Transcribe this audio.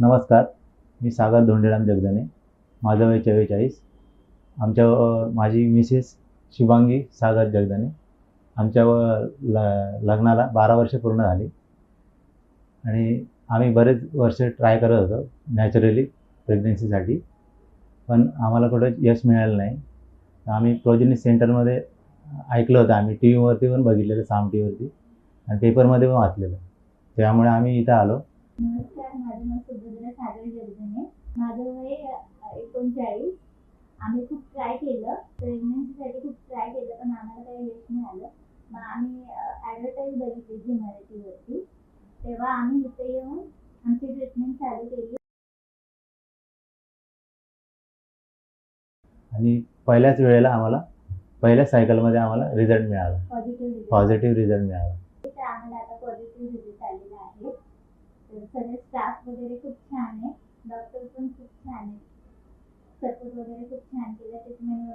नमस्कार मी सागर धोंडेराम जगदने माझं वय चव्वेचाळीस. आमच्या माझी मिसेस शुभांगी सागर जगदने आमच्या व ल लग्नाला बारा वर्ष पूर्ण झाली. आणि आम्ही बरेच वर्ष ट्राय करत होतो नॅचरली प्रेग्नन्सीसाठी पण आम्हाला कुठं यश मिळालं नाही. आम्ही प्रोजेनिस सेंटरमध्ये ऐकलं होतं आम्ही टी व्हीवरती पण बघितलेलं साम टी व्हीवरती आणि पेपरमध्ये पण वाचलेलं. त्यामुळे आम्ही इथं आलो. नमस्कार माझं नाव सुभद्रा सागर जगदने. माझं वय एकोणचाळीस. आम्ही खूप ट्राय केलं. प्रेग्नन्सीसाठी खूप ट्राय केलं पण आम्हाला काही यश नाही आलं मग आम्ही ॲडव्हर्टाईज बघितली झी मराठीवरती तेव्हा आम्ही इथे येऊन आमची ट्रीटमेंट चालू केली. आणि पहिल्याच वेळेला आम्हाला पहिल्याच सायकलमध्ये आम्हाला रिझल्ट मिळाला. पॉझिटिव्ह रिझल्ट मिळाला तर आम्हाला आता पॉझिटिव्ह रिझल्ट आलेला आहे तर सगळे स्टाफ वगैरे खूप छान आहे. डॉक्टर पण खूप छान आहे. सपोर्ट वगैरे खूप छान केला. ट्रीटमेंट